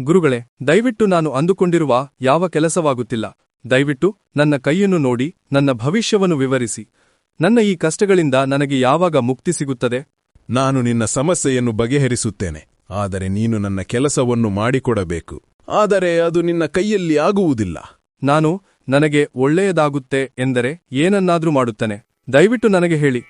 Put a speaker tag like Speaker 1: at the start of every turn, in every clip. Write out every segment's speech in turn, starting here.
Speaker 1: ಗುರುಗಳೇ ದಯವಿಟ್ಟು ನಾನು ಅಂದುಕೊಂಡಿರುವ ಯಾವ ಕೆಲಸವಾಗುತ್ತಿಲ್ಲ. ದಯವಿಟ್ಟು ನನ್ನ ಕೈಯನ್ನು ನೋಡಿ ನನ್ನ ಭವಿಷ್ಯವನ್ನು ವಿವರಿಸಿ. ನನ್ನ ಈ ಕಷ್ಟಗಳಿಂದ ನನಗೆ ಯಾವಾಗ ಮುಕ್ತಿ ಸಿಗುತ್ತದೆ?
Speaker 2: ನಾನು ನಿನ್ನ ಸಮಸ್ಯೆಯನ್ನು ಬಗೆಹರಿಸುತ್ತೇನೆ. ಆದರೆ ನೀನು ನನ್ನ ಕೆಲಸವನ್ನು ಮಾಡಿಕೊಡಬೇಕು. ಆದರೆ ಅದು ನಿನ್ನ ಕೈಯಲ್ಲಿ ಆಗುವುದಿಲ್ಲ.
Speaker 1: ನಾನು ನನಗೆ ಒಳ್ಳೆಯದಾಗುತ್ತೆ ಎಂದರೆ ಏನನ್ನಾದ್ರೂ ಮಾಡುತ್ತೇನೆ. ದಯವಿಟ್ಟು ನನಗೆ ಹೇಳಿ.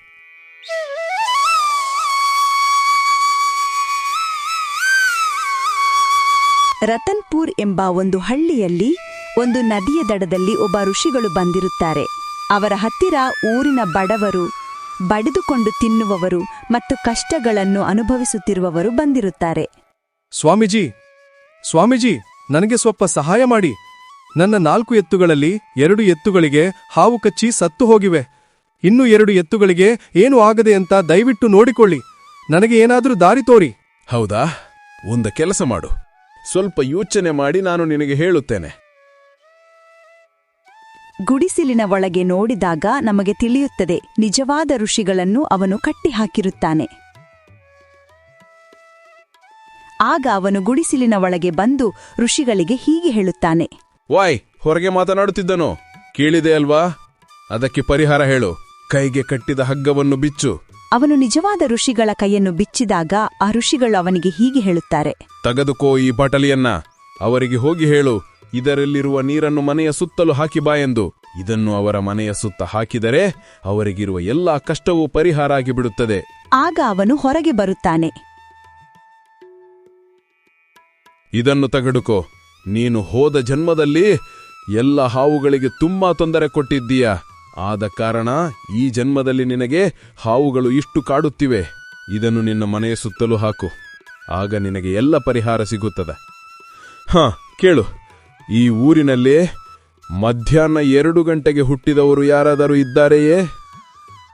Speaker 3: ರತನ್ಪುರ್ ಎಂಬ ಒಂದು ಹಳ್ಳಿಯಲ್ಲಿ ಒಂದು ನದಿಯ ದಡದಲ್ಲಿ ಒಬ್ಬ ಋಷಿಗಳು ಬಂದಿರುತ್ತಾರೆ. ಅವರ ಹತ್ತಿರ ಊರಿನ ಬಡವರು ಬಡಿದುಕೊಂಡು ತಿನ್ನುವವರು ಮತ್ತು ಕಷ್ಟಗಳನ್ನು ಅನುಭವಿಸುತ್ತಿರುವವರು ಬಂದಿರುತ್ತಾರೆ.
Speaker 1: ಸ್ವಾಮೀಜಿ ಸ್ವಾಮೀಜಿ ನನಗೆ ಸ್ವಲ್ಪ ಸಹಾಯ ಮಾಡಿ. ನನ್ನ ನಾಲ್ಕು ಎತ್ತುಗಳಲ್ಲಿ ಎರಡು ಎತ್ತುಗಳಿಗೆ ಹಾವು ಕಚ್ಚಿ ಸತ್ತು ಹೋಗಿವೆ. ಇನ್ನು ಎರಡು ಎತ್ತುಗಳಿಗೆ ಏನು ಆಗದೆ ಅಂತ ದಯವಿಟ್ಟು ನೋಡಿಕೊಳ್ಳಿ. ನನಗೆ ಏನಾದರೂ ದಾರಿ ತೋರಿ.
Speaker 2: ಹೌದಾ? ಒಂದು ಕೆಲಸ ಮಾಡು. ಸ್ವಲ್ಪ ಯೋಚನೆ ಮಾಡಿ ನಾನು ನಿನಗೆ ಹೇಳುತ್ತೇನೆ.
Speaker 3: ಗುಡಿಸಿಲಿನ ಒಳಗೆ ನೋಡಿದಾಗ ನಮಗೆ ತಿಳಿಯುತ್ತದೆ ನಿಜವಾದ ಋಷಿಗಳನ್ನು ಅವನು ಕಟ್ಟಿಹಾಕಿರುತ್ತಾನೆ. ಆಗ ಅವನು ಗುಡಿಸಿಲಿನ ಒಳಗೆ ಬಂದು ಋಷಿಗಳಿಗೆ ಹೀಗೆ ಹೇಳುತ್ತಾನೆ.
Speaker 2: ವಾಯ್ ಹೊರಗೆ ಮಾತನಾಡುತ್ತಿದ್ದನು? ಕೇಳಿದೆ ಅಲ್ವಾ? ಅದಕ್ಕೆ ಪರಿಹಾರ ಹೇಳು. ಕೈಗೆ ಕಟ್ಟಿದ ಹಗ್ಗವನ್ನು ಬಿಚ್ಚು.
Speaker 3: ಅವನು ನಿಜವಾದ ಋಷಿಗಳ ಕೈಯನ್ನು ಬಿಚ್ಚಿದಾಗ ಆ ಋಷಿಗಳು ಅವನಿಗೆ ಹೀಗೆ ಹೇಳುತ್ತಾರೆ.
Speaker 2: ತಗದುಕೋ ಈ ಬಾಟಲಿಯನ್ನ. ಅವರಿಗೆ ಹೋಗಿ ಹೇಳು ಇದರಲ್ಲಿರುವ ನೀರನ್ನು ಮನೆಯ ಸುತ್ತಲೂ ಹಾಕಿ ಬಾ ಎಂದು. ಇದನ್ನು ಅವರ ಮನೆಯ ಸುತ್ತ ಹಾಕಿದರೆ ಅವರಿಗಿರುವ ಎಲ್ಲಾ ಕಷ್ಟವೂ ಪರಿಹಾರ ಆಗಿಬಿಡುತ್ತದೆ.
Speaker 3: ಆಗ ಅವನು ಹೊರಗೆ ಬರುತ್ತಾನೆ.
Speaker 2: ಇದನ್ನು ತಗಡುಕೋ ನೀನು ಹೋದ ಜನ್ಮದಲ್ಲಿ ಎಲ್ಲ ಹಾವುಗಳಿಗೆ ತುಂಬಾ ತೊಂದರೆ ಕೊಟ್ಟಿದ್ದೀಯ? ಆದ ಕಾರಣ ಈ ಜನ್ಮದಲ್ಲಿ ನಿನಗೆ ಹಾವುಗಳು ಇಷ್ಟು ಕಾಡುತ್ತಿವೆ. ಇದನ್ನು ನಿನ್ನ ಮನೆಯ ಸುತ್ತಲೂ ಹಾಕು. ಆಗ ನಿನಗೆ ಎಲ್ಲ ಪರಿಹಾರ ಸಿಗುತ್ತದೆ. ಹ, ಕೇಳು. ಈ ಊರಿನಲ್ಲಿ ಮಧ್ಯಾಹ್ನ ಎರಡು ಗಂಟೆಗೆ ಹುಟ್ಟಿದವರು ಯಾರಾದರೂ ಇದ್ದಾರೆಯೇ?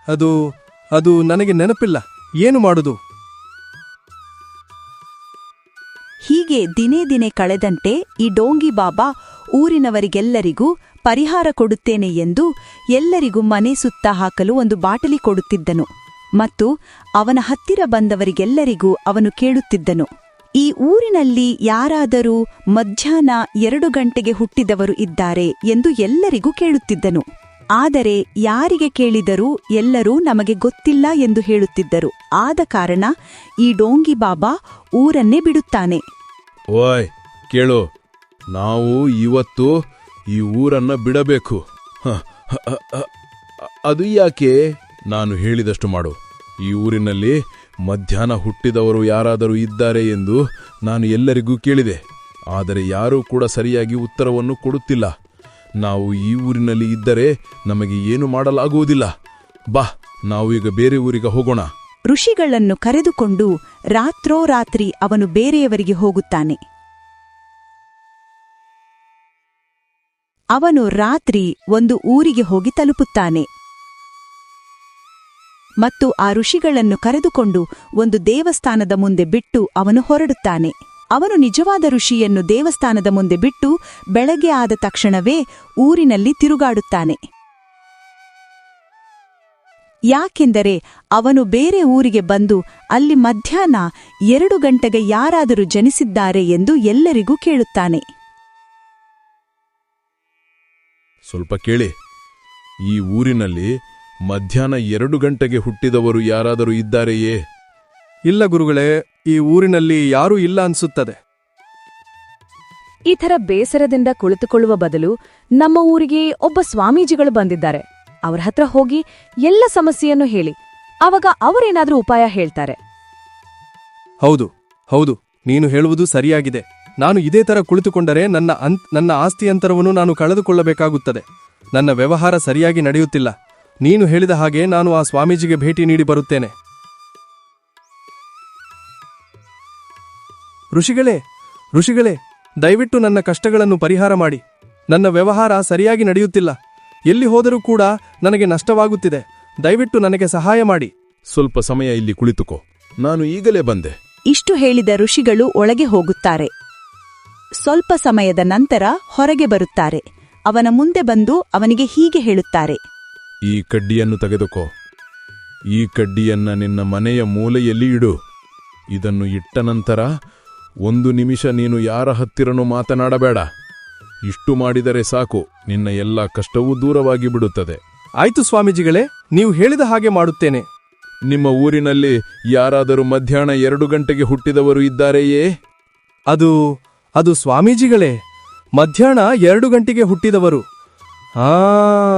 Speaker 1: ಅದು ಅದು ನನಗೆ ನೆನಪಿಲ್ಲ. ಏನು ಮಾಡುದು?
Speaker 3: ಹೀಗೆ ದಿನೇ ದಿನೇ ಕಳೆದಂತೆ ಈ ಡೋಂಗಿ ಬಾಬಾ ಊರಿನವರಿಗೆಲ್ಲರಿಗೂ ಪರಿಹಾರ ಕೊಡುತ್ತೇನೆ ಎಂದು ಎಲ್ಲರಿಗೂ ಮನೆ ಸುತ್ತ ಹಾಕಲು ಒಂದು ಬಾಟಲಿ ಕೊಡುತ್ತಿದ್ದನು ಮತ್ತು ಅವನ ಹತ್ತಿರ ಬಂದವರಿಗೆಲ್ಲರಿಗೂ ಅವನು ಕೇಳುತ್ತಿದ್ದನು. ಈ ಊರಿನಲ್ಲಿ ಯಾರಾದರೂ ಮಧ್ಯಾಹ್ನ ಎರಡು ಗಂಟೆಗೆ ಹುಟ್ಟಿದವರು ಇದ್ದಾರೆ ಎಂದು ಎಲ್ಲರಿಗೂ ಕೇಳುತ್ತಿದ್ದನು. ಆದರೆ ಯಾರಿಗೆ ಕೇಳಿದರೂ ಎಲ್ಲರೂ ನಮಗೆ ಗೊತ್ತಿಲ್ಲ ಎಂದು ಹೇಳುತ್ತಿದ್ದರು. ಆದ ಕಾರಣ ಈ ಡೋಂಗಿ ಬಾಬಾ ಊರನ್ನೇ ಬಿಡುತ್ತಾನೆ.
Speaker 2: ಓಯ್, ಕೇಳು. ನಾವು ಇವತ್ತು ಈ ಊರನ್ನ ಬಿಡಬೇಕು. ಅದು ಯಾಕೆ? ನಾನು ಹೇಳಿದಷ್ಟು ಮಾಡು. ಈ ಊರಿನಲ್ಲಿ ಮಧ್ಯಾಹ್ನ ಹುಟ್ಟಿದವರು ಯಾರಾದರೂ ಇದ್ದಾರೆ ಎಂದು ನಾನು ಎಲ್ಲರಿಗೂ ಕೇಳಿದೆ. ಆದರೆ ಯಾರೂ ಕೂಡ ಸರಿಯಾಗಿ ಉತ್ತರವನ್ನು ಕೊಡುತ್ತಿಲ್ಲ. ನಾವು ಈ ಊರಿನಲ್ಲಿ ಇದ್ದರೆ ನಮಗೆ ಏನು ಮಾಡಲಾಗುವುದಿಲ್ಲ. ಬಾ ನಾವು ಈಗ ಬೇರೆ ಊರಿಗೆ ಹೋಗೋಣ.
Speaker 3: ಋಷಿಗಳನ್ನು ಕರೆದುಕೊಂಡು ರಾತ್ರೋರಾತ್ರಿ ಅವನು ಬೇರೆಯವರಿಗೆ ಹೋಗುತ್ತಾನೆ. ಅವನು ರಾತ್ರಿ ಒಂದು ಊರಿಗೆ ಹೋಗಿ ತಲುಪುತ್ತಾನೆ. ಮತ್ತು ಆ ಋಷಿಗಳನ್ನು ಕರೆದುಕೊಂಡು ಒಂದು ದೇವಸ್ಥಾನದ ಮುಂದೆ ಬಿಟ್ಟು ಅವನು ಹೊರಡುತ್ತಾನೆ. ಅವನು ನಿಜವಾದ ಋಷಿಯನ್ನು ದೇವಸ್ಥಾನದ ಮುಂದೆ ಬಿಟ್ಟು ಬೆಳಗ್ಗೆ ಆದ ತಕ್ಷಣವೇ ಊರಿನಲ್ಲಿ ತಿರುಗಾಡುತ್ತಾನೆ. ಯಾಕೆಂದರೆ ಅವನು ಬೇರೆ ಊರಿಗೆ ಬಂದು ಅಲ್ಲಿ ಮಧ್ಯಾಹ್ನ ಎರಡು ಗಂಟೆಗೆ ಯಾರಾದರೂ ಜನಿಸಿದ್ದಾರೆ ಎಂದು ಎಲ್ಲರಿಗೂ ಕೇಳುತ್ತಾನೆ.
Speaker 2: ಸ್ವಲ್ಪ ಕೇಳಿ. ಈ ಊರಿನಲ್ಲಿ ಮಧ್ಯಾಹ್ನ ಎರಡು ಗಂಟೆಗೆ ಹುಟ್ಟಿದವರು ಯಾರಾದರೂ ಇದ್ದಾರೆಯೇ?
Speaker 1: ಇಲ್ಲ ಗುರುಗಳೇ ಈ ಊರಿನಲ್ಲಿ ಯಾರೂ ಇಲ್ಲ ಅನ್ಸುತ್ತದೆ.
Speaker 4: ಈ ಥರ ಬೇಸರದಿಂದ ಕುಳಿತುಕೊಳ್ಳುವ ಬದಲು ನಮ್ಮ ಊರಿಗೆ ಒಬ್ಬ ಸ್ವಾಮೀಜಿಗಳು ಬಂದಿದ್ದಾರೆ. ಅವ್ರ ಹತ್ರ ಹೋಗಿ ಎಲ್ಲ ಸಮಸ್ಯೆಯನ್ನು ಹೇಳಿ. ಆವಾಗ ಅವರೇನಾದ್ರೂ ಉಪಾಯ ಹೇಳ್ತಾರೆ.
Speaker 1: ಹೌದು ಹೌದು, ನೀನು ಹೇಳುವುದು ಸರಿಯಾಗಿದೆ. ನಾನು ಇದೇ ತರ ಕುಳಿತುಕೊಂಡರೆ ನನ್ನ ಅಂತ್ ನನ್ನ ಆಸ್ತಿ ಅಂತರವನ್ನು ನಾನು ಕಳೆದುಕೊಳ್ಳಬೇಕಾಗುತ್ತದೆ. ನನ್ನ ವ್ಯವಹಾರ ಸರಿಯಾಗಿ ನಡೆಯುತ್ತಿಲ್ಲ. ನೀನು ಹೇಳಿದ ಹಾಗೆ ನಾನು ಆ ಸ್ವಾಮೀಜಿಗೆ ಭೇಟಿ ನೀಡಿ ಬರುತ್ತೇನೆ. ಋಷಿಗಳೇ ಋಷಿಗಳೇ, ದಯವಿಟ್ಟು ನನ್ನ ಕಷ್ಟಗಳನ್ನು ಪರಿಹಾರ ಮಾಡಿ. ನನ್ನ ವ್ಯವಹಾರ ಸರಿಯಾಗಿ ನಡೆಯುತ್ತಿಲ್ಲ. ಎಲ್ಲಿ ಹೋದರೂ ಕೂಡ ನನಗೆ ನಷ್ಟವಾಗುತ್ತಿದೆ. ದಯವಿಟ್ಟು ನನಗೆ ಸಹಾಯ ಮಾಡಿ.
Speaker 2: ಸ್ವಲ್ಪ ಸಮಯ ಇಲ್ಲಿ ಕುಳಿತುಕೋ. ನಾನು ಈಗಲೇ ಬಂದೆ.
Speaker 3: ಇಷ್ಟು ಹೇಳಿದ ಋಷಿಗಳು ಒಳಗೆ ಹೋಗುತ್ತಾರೆ. ಸ್ವಲ್ಪ ಸಮಯದ ನಂತರ ಹೊರಗೆ ಬರುತ್ತಾರೆ. ಅವನ ಮುಂದೆ ಬಂದು ಅವನಿಗೆ ಹೀಗೆ ಹೇಳುತ್ತಾರೆ.
Speaker 2: ಈ ಕಡ್ಡಿಯನ್ನು ತೆಗೆದುಕೋ. ಈ ಕಡ್ಡಿಯನ್ನ ನಿನ್ನ ಮನೆಯ ಮೂಲೆಯಲ್ಲಿ ಇಡು. ಇದನ್ನು ಇಟ್ಟ ನಂತರ ಒಂದು ನಿಮಿಷ ನೀನು ಯಾರ ಹತ್ತಿರನೂ ಮಾತನಾಡಬೇಡ. ಇಷ್ಟು ಮಾಡಿದರೆ ಸಾಕು ನಿನ್ನ ಎಲ್ಲ ಕಷ್ಟವೂ ದೂರವಾಗಿ ಬಿಡುತ್ತದೆ.
Speaker 1: ಆಯ್ತು ಸ್ವಾಮೀಜಿಗಳೇ ನೀವು ಹೇಳಿದ ಹಾಗೆ ಮಾಡುತ್ತೇನೆ.
Speaker 2: ನಿಮ್ಮ ಊರಿನಲ್ಲಿ ಯಾರಾದರೂ ಮಧ್ಯಾಹ್ನ ಎರಡು ಗಂಟೆಗೆ ಹುಟ್ಟಿದವರು ಇದ್ದಾರೆಯೇ?
Speaker 1: ಅದು ಅದು ಸ್ವಾಮೀಜಿಗಳೇ ಮಧ್ಯಾಹ್ನ ಎರಡು ಗಂಟೆಗೆ ಹುಟ್ಟಿದವರು. ಆ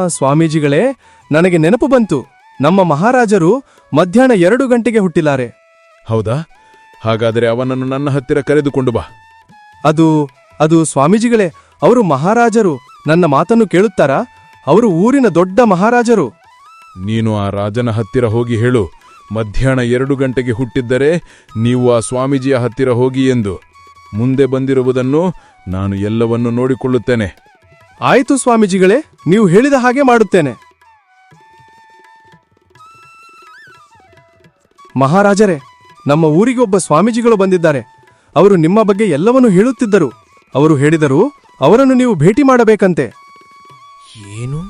Speaker 1: ಸ್ವಾಮೀಜಿಗಳೇ ನನಗೆ ನೆನಪು ಬಂತು ನಮ್ಮ ಮಹಾರಾಜರು ಮಧ್ಯಾಹ್ನ ಎರಡು ಗಂಟೆಗೆ ಹುಟ್ಟಿದ್ದಾರೆ.
Speaker 2: ಹೌದಾ? ಹಾಗಾದರೆ ಅವನನ್ನು ನನ್ನ ಹತ್ತಿರ ಕರೆದುಕೊಂಡು ಬಾ.
Speaker 1: ಅದು ಅದು ಸ್ವಾಮೀಜಿಗಳೇ ಅವರು ಮಹಾರಾಜರು. ನನ್ನ ಮಾತನ್ನು ಕೇಳುತ್ತಾರಾ? ಅವರು ಊರಿನ ದೊಡ್ಡ ಮಹಾರಾಜರು.
Speaker 2: ನೀನು ಆ ರಾಜನ ಹತ್ತಿರ ಹೋಗಿ ಹೇಳು. ಮಧ್ಯಾಹ್ನ ಎರಡು ಗಂಟೆಗೆ ಹುಟ್ಟಿದ್ದರೆ ನೀವು ಆ ಸ್ವಾಮೀಜಿಯ ಹತ್ತಿರ ಹೋಗಿ ಎಂದು. ಮುಂದೆ ಬಂದಿರುವುದನ್ನು ನಾನು ಎಲ್ಲವನ್ನೂ ನೋಡಿಕೊಳ್ಳುತ್ತೇನೆ.
Speaker 1: ಆಯಿತು ಸ್ವಾಮೀಜಿಗಳೇ ನೀವು ಹೇಳಿದ ಹಾಗೆ ಮಾಡುತ್ತೇನೆ. ಮಹಾರಾಜರೇ ನಮ್ಮ ಊರಿಗೆ ಒಬ್ಬ ಸ್ವಾಮೀಜಿಗಳು ಬಂದಿದ್ದಾರೆ. ಅವರು ನಿಮ್ಮ ಬಗ್ಗೆ ಎಲ್ಲವನ್ನೂ ಹೇಳುತ್ತಿದ್ದರು. ಅವರು ಹೇಳಿದರು ಅವರನ್ನು ನೀವು ಭೇಟಿ ಮಾಡಬೇಕಂತೆ.
Speaker 5: ಏನು?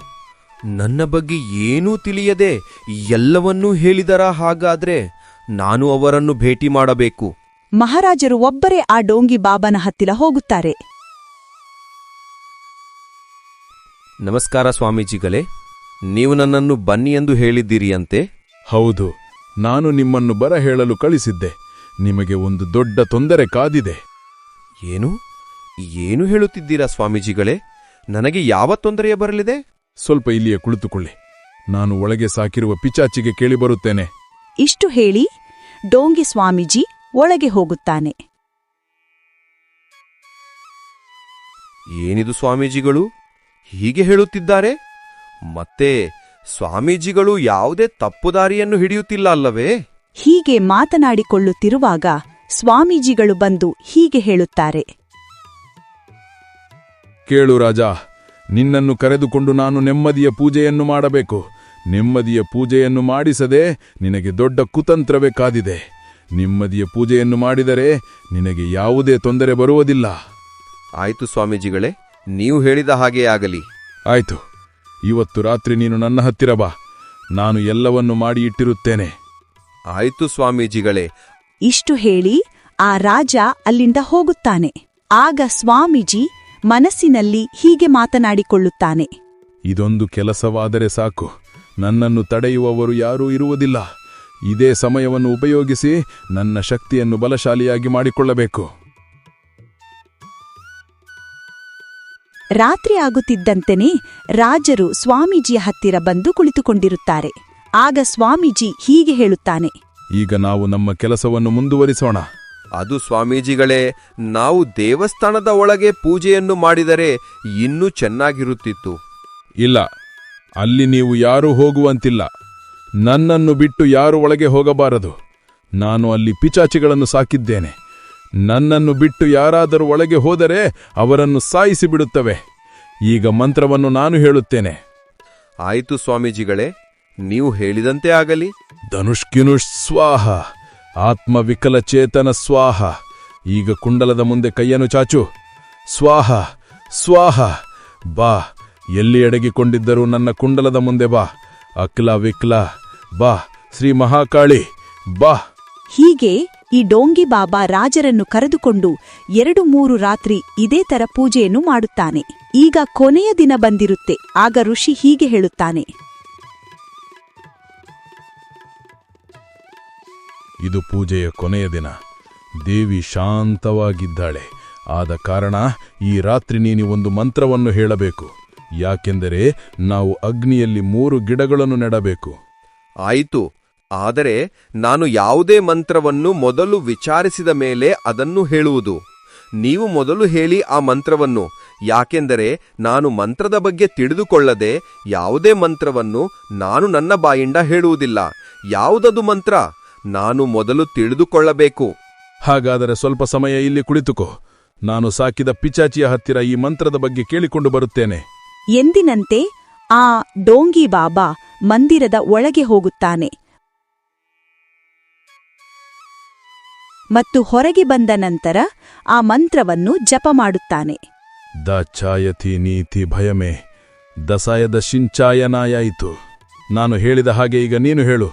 Speaker 5: ನನ್ನ ಬಗ್ಗೆ ಏನೂ ತಿಳಿಯದೆ ಎಲ್ಲವನ್ನೂ ಹೇಳಿದರ ಹಾಗಾದ್ರೆ ನಾನು ಅವರನ್ನು ಭೇಟಿ ಮಾಡಬೇಕು.
Speaker 3: ಮಹಾರಾಜರು ಒಬ್ಬರೇ ಆ ಡೋಂಗಿ ಬಾಬನ ಹತ್ತಿರ ಹೋಗುತ್ತಾರೆ.
Speaker 5: ನಮಸ್ಕಾರ ಸ್ವಾಮೀಜಿಗಳೇ ನೀವು ನನ್ನನ್ನು ಬನ್ನಿ ಎಂದು ಹೇಳಿದ್ದೀರಿಯಂತೆ?
Speaker 2: ಹೌದು ನಾನು ನಿಮ್ಮನ್ನು ಬರ ಹೇಳಲು ಕಳಿಸಿದ್ದೆ. ನಿಮಗೆ ಒಂದು ದೊಡ್ಡ ತೊಂದರೆ ಕಾದಿದೆ.
Speaker 5: ಏನು? ಏನು ಹೇಳುತ್ತಿದ್ದೀರಾ ಸ್ವಾಮೀಜಿಗಳೇ? ನನಗೆ ಯಾವ ತೊಂದರೆಯ ಬರಲಿದೆ?
Speaker 2: ಸ್ವಲ್ಪ ಇಲ್ಲಿಯೇ ಕುಳಿತುಕೊಳ್ಳಿ. ನಾನು ಒಳಗೆ ಸಾಕಿರುವ ಪಿಚಾಚಿಗೆ ಕೇಳಿಬರುತ್ತೇನೆ
Speaker 3: ಇಷ್ಟು ಹೇಳಿ ಡೋಂಗಿ ಸ್ವಾಮೀಜಿ ಒಳಗೆ ಹೋಗುತ್ತಾನೆ.
Speaker 5: ಏನಿದು ಸ್ವಾಮೀಜಿಗಳು? ಹೀಗೆ ಹೇಳುತ್ತಿದ್ದಾರೆ? ಮತ್ತೆ ಸ್ವಾಮೀಜಿಗಳು ಯಾವುದೇ ತಪ್ಪುದಾರಿಯನ್ನು ಹಿಡಿಯುತ್ತಿಲ್ಲ ಅಲ್ಲವೇ?
Speaker 3: ಹೀಗೆ ಮಾತನಾಡಿಕೊಳ್ಳುತ್ತಿರುವಾಗ ಸ್ವಾಮೀಜಿಗಳು ಬಂದು ಹೀಗೆ ಹೇಳುತ್ತಾರೆ.
Speaker 2: ಕೇಳು ರಾಜ ನಿನ್ನನ್ನು ಕರೆದುಕೊಂಡು ನಾನು ನೆಮ್ಮದಿಯ ಪೂಜೆಯನ್ನು ಮಾಡಬೇಕು. ನೆಮ್ಮದಿಯ ಪೂಜೆಯನ್ನು ಮಾಡಿಸದೆ ನಿನಗೆ ದೊಡ್ಡ ಕುತಂತ್ರವೇ ಕಾದಿದೆ. ನೆಮ್ಮದಿಯ ಪೂಜೆಯನ್ನು ಮಾಡಿದರೆ ನಿನಗೆ ಯಾವುದೇ ತೊಂದರೆ ಬರುವುದಿಲ್ಲ.
Speaker 5: ಆಯಿತು ಸ್ವಾಮೀಜಿಗಳೇ ನೀವು ಹೇಳಿದ ಹಾಗೇ ಆಗಲಿ.
Speaker 2: ಆಯಿತು. ಇವತ್ತು ರಾತ್ರಿ ನೀನು ನನ್ನ ಹತ್ತಿರ ಬಾ. ನಾನು ಎಲ್ಲವನ್ನು ಮಾಡಿ ಇಟ್ಟಿರುತ್ತೇನೆ.
Speaker 5: ಆಯಿತು ಸ್ವಾಮೀಜಿಗಳೇ.
Speaker 3: ಇಷ್ಟು ಹೇಳಿ ಆ ರಾಜ ಅಲ್ಲಿಂದ ಹೋಗುತ್ತಾನೆ. ಆಗ ಸ್ವಾಮೀಜಿ ಮನಸ್ಸಿನಲ್ಲಿ ಹೀಗೆ ಮಾತನಾಡಿಕೊಳ್ಳುತ್ತಾನೆ.
Speaker 2: ಇದೊಂದು ಕೆಲಸವಾದರೆ ಸಾಕು. ನನ್ನನ್ನು ತಡೆಯುವವರು ಯಾರೂ ಇರುವುದಿಲ್ಲ. ಇದೇ ಸಮಯವನ್ನು ಉಪಯೋಗಿಸಿ ನನ್ನ ಶಕ್ತಿಯನ್ನು ಬಲಶಾಲಿಯಾಗಿ ಮಾಡಿಕೊಳ್ಳಬೇಕು.
Speaker 3: ರಾತ್ರಿ ಆಗುತ್ತಿದ್ದಂತೆಯೇ ರಾಜರು ಸ್ವಾಮೀಜಿಯ ಹತ್ತಿರ ಬಂದು ಕುಳಿತುಕೊಂಡಿರುತ್ತಾರೆ. ಆಗ ಸ್ವಾಮೀಜಿ ಹೀಗೆ ಹೇಳುತ್ತಾನೆ.
Speaker 2: ಈಗ ನಾವು ನಮ್ಮ ಕೆಲಸವನ್ನು ಮುಂದುವರಿಸೋಣ.
Speaker 5: ಅದು ಸ್ವಾಮೀಜಿಗಳೇ ನಾವು ದೇವಸ್ಥಾನದ ಒಳಗೆ ಪೂಜೆಯನ್ನು ಮಾಡಿದರೆ ಇನ್ನೂ ಚೆನ್ನಾಗಿರುತ್ತಿತ್ತು.
Speaker 2: ಇಲ್ಲ ಅಲ್ಲಿ ನೀವು ಯಾರೂ ಹೋಗುವಂತಿಲ್ಲ. ನನ್ನನ್ನು ಬಿಟ್ಟು ಯಾರು ಒಳಗೆ ಹೋಗಬಾರದು. ನಾನು ಅಲ್ಲಿ ಪಿಚಾಚಿಗಳನ್ನು ಸಾಕಿದ್ದೇನೆ. ನನ್ನನ್ನು ಬಿಟ್ಟು ಯಾರಾದರೂ ಒಳಗೆ ಹೋದರೆ ಅವರನ್ನು ಸಾಯಿಸಿ ಬಿಡುತ್ತವೆ. ಈಗ ಮಂತ್ರವನ್ನು ನಾನು ಹೇಳುತ್ತೇನೆ.
Speaker 5: ಆಯಿತು ಸ್ವಾಮೀಜಿಗಳೇ ನೀವು ಹೇಳಿದಂತೆ ಆಗಲಿ.
Speaker 2: ಧನುಷ್ಕಿನುಷ್ ಸ್ವಾಹ. ಆತ್ಮವಿಕಲಚೇತನ ಸ್ವಾಹ. ಈಗ ಕುಂಡಲದ ಮುಂದೆ ಕೈಯನ್ನು ಚಾಚು. ಸ್ವಾಹ ಸ್ವಾಹ. ಬಾ, ಎಲ್ಲಿ ಅಡಗಿಕೊಂಡಿದ್ದರೂ ನನ್ನ ಕುಂಡಲದ ಮುಂದೆ ಬಾ. ಅಕ್ಲ ವಿಕ್ಲ, ಬಾ, ಶ್ರೀ ಮಹಾಕಾಳಿ, ಬಾ.
Speaker 3: ಹೀಗೆ ಈ ಡೋಂಗಿ ಬಾಬಾ ರಾಜರನ್ನು ಕರೆದುಕೊಂಡು ಎರಡು ಮೂರು ರಾತ್ರಿ ಇದೇ ತರ ಪೂಜೆಯನ್ನು ಮಾಡುತ್ತಾನೆ. ಈಗ ಕೊನೆಯ ದಿನ ಬಂದಿರುತ್ತೆ. ಆಗ ಋಷಿ ಹೀಗೆ ಹೇಳುತ್ತಾನೆ.
Speaker 2: ಇದು ಪೂಜೆಯ ಕೊನೆಯ ದಿನ. ದೇವಿ ಶಾಂತವಾಗಿದ್ದಾಳೆ. ಆದ ಕಾರಣ ಈ ರಾತ್ರಿ ನೀನು ಒಂದು ಮಂತ್ರವನ್ನು ಹೇಳಬೇಕು. ಯಾಕೆಂದರೆ ನಾವು ಅಗ್ನಿಯಲ್ಲಿ ಮೂರು ಗಿಡಗಳನ್ನು ನೆಡಬೇಕು.
Speaker 5: ಆಯಿತು. ಆದರೆ ನಾನು ಯಾವುದೇ ಮಂತ್ರವನ್ನು ಮೊದಲು ವಿಚಾರಿಸಿದ ಮೇಲೆ ಅದನ್ನು ಹೇಳುವುದು. ನೀವು ಮೊದಲು ಹೇಳಿ ಆ ಮಂತ್ರವನ್ನು. ಯಾಕೆಂದರೆ ನಾನು ಮಂತ್ರದ ಬಗ್ಗೆ ತಿಳಿದುಕೊಳ್ಳದೆ ಯಾವುದೇ ಮಂತ್ರವನ್ನು ನಾನು ನನ್ನ ಬಾಯಿಂದ ಹೇಳುವುದಿಲ್ಲ. ಯಾವುದದು ಮಂತ್ರ? ನಾನು ಮೊದಲು ತಿಳಿದುಕೊಳ್ಳಬೇಕು.
Speaker 2: ಹಾಗಾದರೆ ಸ್ವಲ್ಪ ಸಮಯ ಇಲ್ಲಿ ಕುಳಿತುಕೋ. ನಾನು ಸಾಕಿದ ಪಿಚಾಚಿಯ ಹತ್ತಿರ ಈ ಮಂತ್ರದ ಬಗ್ಗೆ ಕೇಳಿಕೊಂಡು ಬರುತ್ತೇನೆ.
Speaker 3: ಎಂದಿನಂತೆ ಆ ಡೋಂಗಿ ಬಾಬಾ ಮಂದಿರದ ಒಳಗೆ ಹೋಗುತ್ತಾನೆ. ಮತ್ತು ಹೊರಗೆ ಬಂದ ನಂತರ ಆ ಮಂತ್ರವನ್ನು ಜಪ ಮಾಡುತ್ತಾನೆ.
Speaker 2: ದ ಛಾಯತಿ ನೀತಿ ಭಯಮೇ ದಸಾಯದ ಶಿಂಚಾಯನಾಯಾಯಿತು. ನಾನು ಹೇಳಿದ ಹಾಗೆ ಈಗ ನೀನು ಹೇಳು.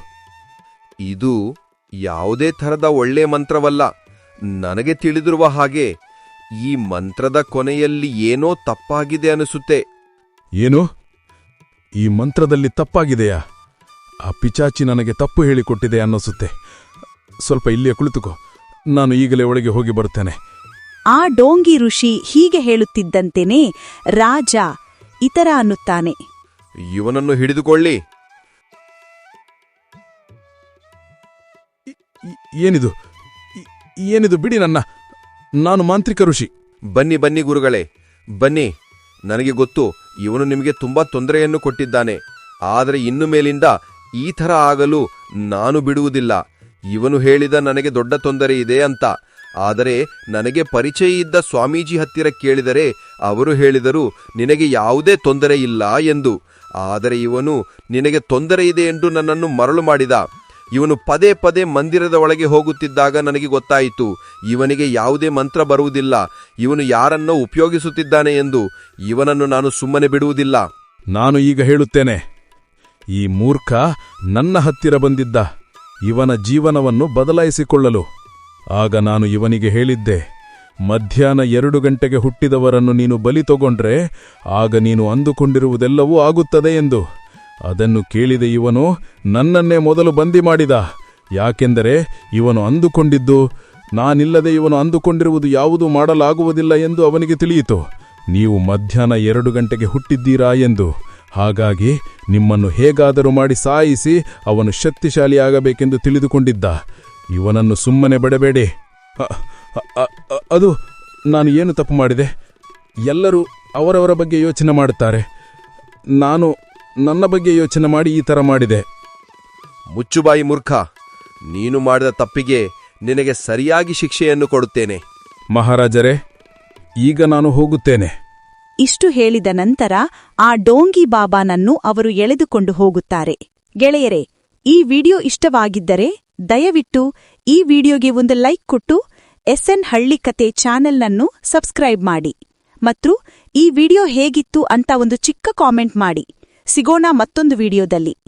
Speaker 5: ಇದು ಯಾವುದೇ ಥರದ ಒಳ್ಳೆ ಮಂತ್ರವಲ್ಲ. ನನಗೆ ತಿಳಿದಿರುವ ಹಾಗೆ ಈ ಮಂತ್ರದ ಕೊನೆಯಲ್ಲಿ ಏನೋ ತಪ್ಪಾಗಿದೆ ಅನಿಸುತ್ತೆ.
Speaker 2: ಏನು? ಈ ಮಂತ್ರದಲ್ಲಿ ತಪ್ಪಾಗಿದೆಯಾ? ಆ ಪಿಚಾಚಿ ನನಗೆ ತಪ್ಪು ಹೇಳಿಕೊಟ್ಟಿದೆ ಅನ್ನಿಸುತ್ತೆ. ಸ್ವಲ್ಪ ಇಲ್ಲಿಯೇ ಕುಳಿತುಕೋ. ನಾನು ಈಗಲೇ ಒಳಗೆ ಹೋಗಿ ಬರುತ್ತೇನೆ
Speaker 3: ಆ ಡೋಂಗಿ ಋಷಿ ಹೀಗೆ ಹೇಳುತ್ತಿದ್ದಂತೆನೇ ರಾಜ ಇತರ ಅನ್ನುತ್ತಾನೆ.
Speaker 5: ಇವನನ್ನು ಹಿಡಿದುಕೊಳ್ಳಿ.
Speaker 2: ಏನಿದು? ಏನಿದು ಬಿಡಿ ನನ್ನ. ನಾನು ಮಾಂತ್ರಿಕ ಋಷಿ.
Speaker 5: ಬನ್ನಿ ಬನ್ನಿ ಗುರುಗಳೇ. ಬನ್ನಿ. ನನಗೆ ಗೊತ್ತು, ಇವನು ನಿಮಗೆ ತುಂಬಾ ತೊಂದರೆಯನ್ನು ಕೊಟ್ಟಿದ್ದಾನೆ. ಆದರೆ ಇನ್ನು ಮೇಲಿಂದ ಈ ಥರ ಆಗಲು ನಾನು ಬಿಡುವುದಿಲ್ಲ. ಇವನು ಹೇಳಿದ ನನಗೆ ದೊಡ್ಡ ತೊಂದರೆ ಇದೆ ಅಂತ. ಆದರೆ ನನಗೆ ಪರಿಚಯ ಇದ್ದ ಸ್ವಾಮೀಜಿ ಹತ್ತಿರ ಕೇಳಿದರೆ ಅವರು ಹೇಳಿದರು, ನಿನಗೆ ಯಾವುದೇ ತೊಂದರೆ ಇಲ್ಲ ಎಂದು. ಆದರೆ ಇವನು, ನಿನಗೆ ತೊಂದರೆ ಇದೆ ಎಂದು ನನ್ನನ್ನು ಮರಳು ಮಾಡಿದ. ಇವನು ಪದೇ ಪದೇ ಮಂದಿರದ ಒಳಗೆ ಹೋಗುತ್ತಿದ್ದಾಗ ನನಗೆ ಗೊತ್ತಾಯಿತು, ಇವನಿಗೆ ಯಾವುದೇ ಮಂತ್ರ ಬರುವುದಿಲ್ಲ, ಇವನು ಯಾರನ್ನೋ ಉಪಯೋಗಿಸುತ್ತಿದ್ದಾನೆ ಎಂದು, ಇವನನ್ನು ನಾನು ಸುಮ್ಮನೆ ಬಿಡುವುದಿಲ್ಲ.
Speaker 2: ನಾನು ಈಗ ಹೇಳುತ್ತೇನೆ, ಈ ಮೂರ್ಖ ನನ್ನ ಹತ್ತಿರ ಬಂದಿದ್ದ, ಇವನ ಜೀವನವನ್ನು ಬದಲಾಯಿಸಿಕೊಳ್ಳಲು. ಆಗ ನಾನು ಇವನಿಗೆ ಹೇಳಿದ್ದೆ, ಮಧ್ಯಾಹ್ನ ಎರಡು ಗಂಟೆಗೆ ಹುಟ್ಟಿದವರನ್ನು ನೀನು ಬಲಿ ತಗೊಂಡ್ರೆ, ಆಗ ನೀನು ಅಂದುಕೊಂಡಿರುವುದೆಲ್ಲವೂ ಆಗುತ್ತದೆ ಎಂದು. ಅದನ್ನು ಕೇಳಿದ ಇವನು, ನನ್ನನ್ನೇ ಮೊದಲು ಬಂದಿ ಮಾಡಿದ. ಯಾಕೆಂದರೆ ಇವನು ಅಂದುಕೊಂಡಿದ್ದು, ನಾನಿಲ್ಲದೆ ಇವನು ಅಂದುಕೊಂಡಿರುವುದು ಯಾವುದೂ ಮಾಡಲಾಗುವುದಿಲ್ಲ ಎಂದು ಅವನಿಗೆ ತಿಳಿಯಿತು. ನೀವು ಮಧ್ಯಾಹ್ನ ಎರಡು ಗಂಟೆಗೆ ಹುಟ್ಟಿದ್ದೀರಾ ಎಂದು. ಹಾಗಾಗಿ ನಿಮ್ಮನ್ನು ಹೇಗಾದರೂ ಮಾಡಿ ಸಾಯಿಸಿ ಅವನು ಶಕ್ತಿಶಾಲಿಯಾಗಬೇಕೆಂದು ತಿಳಿದುಕೊಂಡಿದ್ದ. ಇವನನ್ನು ಸುಮ್ಮನೆ ಬಿಡಬೇಡಿ. ಅದು ನಾನು ಏನು ತಪ್ಪು ಮಾಡಿದೆ? ಎಲ್ಲರೂ ಅವರವರ ಬಗ್ಗೆ ಯೋಚನೆ ಮಾಡುತ್ತಾರೆ. ನಾನು ನನ್ನ ಬಗ್ಗೆ ಯೋಚನೆ ಮಾಡಿ ಈ ಥರ ಮಾಡಿದೆ.
Speaker 5: ಮುಚ್ಚುಬಾಯಿ ಮೂರ್ಖ ನೀನು ಮಾಡಿದ ತಪ್ಪಿಗೆ ನಿನಗೆ ಸರಿಯಾಗಿ ಶಿಕ್ಷೆಯನ್ನು ಕೊಡುತ್ತೇನೆ.
Speaker 2: ಮಹಾರಾಜರೇ ಈಗ ನಾನು ಹೋಗುತ್ತೇನೆ.
Speaker 3: ಇಷ್ಟು ಹೇಳಿದ ನಂತರ ಆ ಡೋಂಗಿ ಬಾಬಾನನ್ನು ಅವರು ಎಳೆದುಕೊಂಡು ಹೋಗುತ್ತಾರೆ. ಗೆಳೆಯರೇ ಈ ವಿಡಿಯೋ ಇಷ್ಟವಾಗಿದ್ದರೆ ದಯವಿಟ್ಟು ಈ ವಿಡಿಯೋಗೆ ಒಂದು ಲೈಕ್ ಕೊಟ್ಟು ಎಸ್ಎನ್ ಹಳ್ಳಿ ಕತೆ ಚಾನೆಲ್ನನ್ನು ಸಬ್ಸ್ಕ್ರೈಬ್ ಮಾಡಿ. ಮತ್ತು ಈ ವಿಡಿಯೋ ಹೇಗಿತ್ತು ಅಂತ ಒಂದು ಚಿಕ್ಕ ಕಾಮೆಂಟ್ ಮಾಡಿ. ಸಿಗೋಣ ಮತ್ತೊಂದು ವಿಡಿಯೋದಲ್ಲಿ.